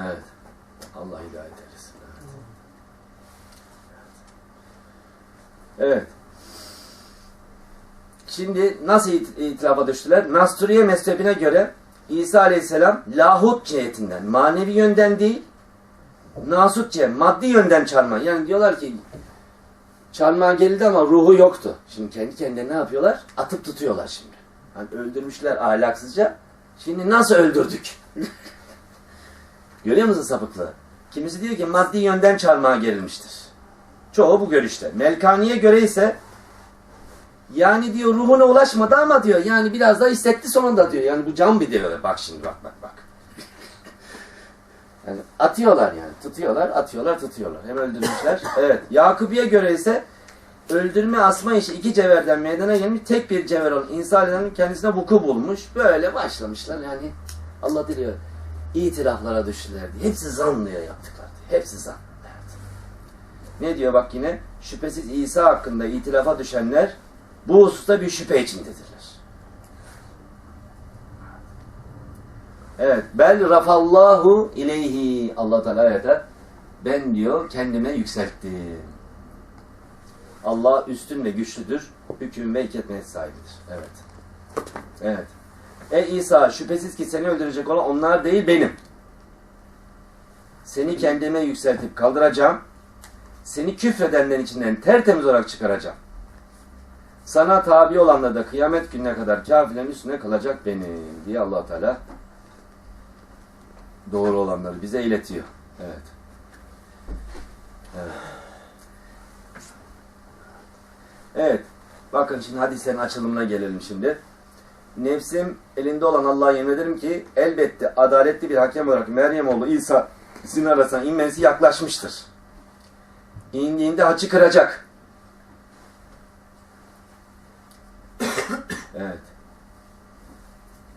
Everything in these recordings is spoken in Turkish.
Evet. Allah hidayet eylesin. Evet. evet. Şimdi nasıl it- itirafa düştüler? Nasturiye mezhebine göre İsa Aleyhisselam lahut cihetinden, manevi yönden değil, nasut cihet, maddi yönden çarmıha. Yani diyorlar ki çarmıha geldi ama ruhu yoktu. Şimdi kendi kendine ne yapıyorlar? Atıp tutuyorlar şimdi. Hani öldürmüşler ahlaksızca. Şimdi nasıl öldürdük? Görüyor musun sapıklığı? Kimisi diyor ki maddi yönden çarmıha gerilmiştir. Çoğu bu görüşte. Melkaniye göre ise yani diyor ruhuna ulaşmadı ama diyor yani biraz da hissetti sonunda diyor. Yani bu can bir diyor. Bak şimdi bak bak bak. Yani atıyorlar yani. Tutuyorlar, atıyorlar, tutuyorlar. Hem öldürmüşler. Evet. Yakubiye göre ise öldürme asma işi iki cevherden meydana gelmiş. Tek bir cevher olan insan kendisine vuku bulmuş. Böyle başlamışlar yani. Allah diliyor. İtiraflara düştüler diye. Hepsi zanlıya yaptılar diye. Hepsi zan. Ne diyor bak yine? Şüphesiz İsa hakkında itilafa düşenler bu hususta bir şüphe içindedirler. Evet. Bel rafallahu ileyhi. Allah Teala ayette ben diyor kendime yükselttim. Allah üstün ve güçlüdür. Hüküm ve hikmet sahibidir. Evet. Evet. Ey İsa şüphesiz ki seni öldürecek olan onlar değil benim. Seni kendime yükseltip kaldıracağım. Seni küfredenlerin içinden tertemiz olarak çıkaracağım. Sana tabi olanlar da kıyamet gününe kadar kafirlerin üstüne kalacak benim diye allah Teala doğru olanları bize iletiyor. Evet. Evet. Evet. Bakın şimdi hadislerin açılımına gelelim şimdi. Nefsim elinde olan Allah'a yemin ederim ki elbette adaletli bir hakem olarak Meryem oğlu İsa sizin arasına inmesi yaklaşmıştır. İndiğinde haçı kıracak. evet.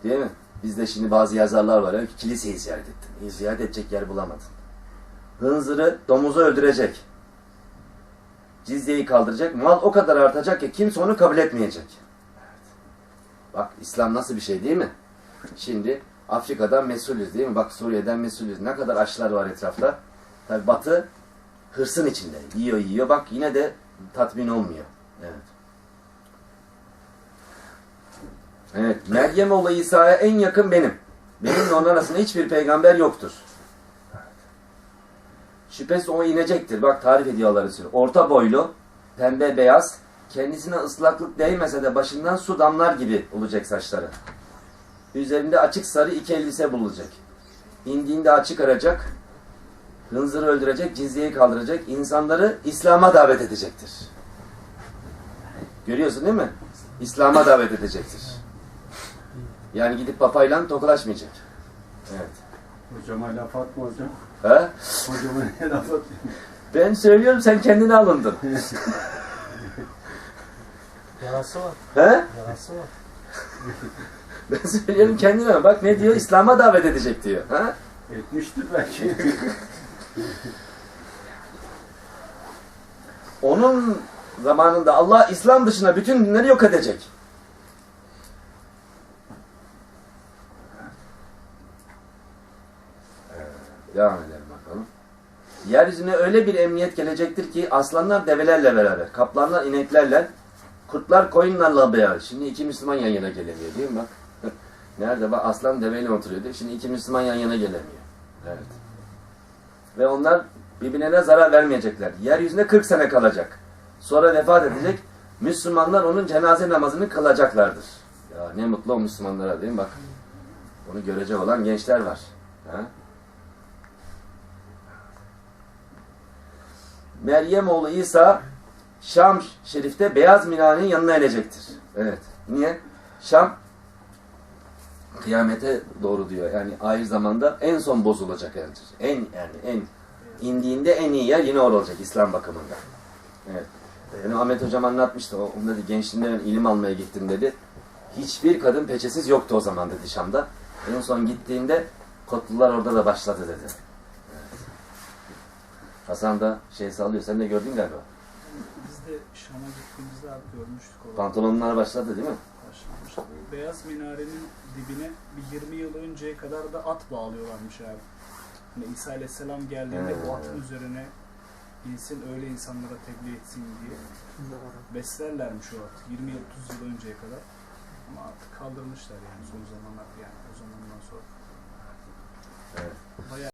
Değil mi? Bizde şimdi bazı yazarlar var. Ki, kiliseyi ziyaret ettin. Ziyaret edecek yer bulamadın. Hınzırı domuzu öldürecek. Cizyeyi kaldıracak. Mal o kadar artacak ki kimse onu kabul etmeyecek. Bak İslam nasıl bir şey değil mi? Şimdi Afrika'dan mesulüz değil mi? Bak Suriye'den mesulüz. Ne kadar açlar var etrafta. Tabi Batı hırsın içinde. Yiyor yiyor. Bak yine de tatmin olmuyor. Evet. Evet. Meryem oğlu İsa'ya en yakın benim. Benimle onun arasında hiçbir peygamber yoktur. Şüphesiz o inecektir. Bak tarif ediyorlar Resulü. Orta boylu, pembe beyaz, kendisine ıslaklık değmese de başından su damlar gibi olacak saçları. Üzerinde açık sarı iki elbise bulunacak. İndiğinde açık aracak, hınzırı öldürecek, cizyeyi kaldıracak, insanları İslam'a davet edecektir. Görüyorsun değil mi? İslam'a davet edecektir. Yani gidip papayla tokalaşmayacak. Evet. Hocama laf atma hocam. Ha? Hocama laf atma. Ben söylüyorum sen kendine alındın. Yarası var. He? Yarası var. Ben söylüyorum kendine. Bak ne diyor? İslam'a davet edecek diyor. Ha? Etmiştir belki. Onun zamanında Allah İslam dışında bütün dinleri yok edecek. Devam edelim bakalım. Yeryüzüne öyle bir emniyet gelecektir ki aslanlar develerle beraber, kaplanlar ineklerle, kurtlar koyunlarla beraber. Şimdi iki Müslüman yan yana gelemiyor değil mi bak? Nerede bak aslan deveyle oturuyordu. Şimdi iki Müslüman yan yana gelemiyor. Evet. Ve onlar birbirine zarar vermeyecekler. Yeryüzünde 40 sene kalacak. Sonra vefat edecek. Müslümanlar onun cenaze namazını kılacaklardır. Ya ne mutlu o Müslümanlara değil mi bak. Onu görecek olan gençler var. Ha? Meryem oğlu İsa Şam şerifte beyaz minarenin yanına inecektir. Evet. Niye? Şam kıyamete doğru diyor. Yani ahir zamanda en son bozulacak yerdir. En yani en indiğinde en iyi yer yine orada olacak İslam bakımından. Evet. Yani Ahmet hocam anlatmıştı. O, onun dedi gençliğinde ben ilim almaya gittim dedi. Hiçbir kadın peçesiz yoktu o zaman dedi Şam'da. En son gittiğinde Kotlular orada da başladı dedi. Evet. Hasan da şey sallıyor. Sen de gördün galiba. De Şam'a gittiğimizde abi görmüştük orada. Pantolonlar başladı değil mi? Başlamıştı. Beyaz minarenin dibine bir 20 yıl önceye kadar da at bağlıyorlarmış abi. Hani İsa Aleyhisselam geldiğinde bu atın üzerine insin öyle insanlara tebliğ etsin diye beslerlermiş o atı 20-30 yıl önceye kadar. Ama artık kaldırmışlar yani son zamanlar yani o zamandan sonra. Evet. Bayağı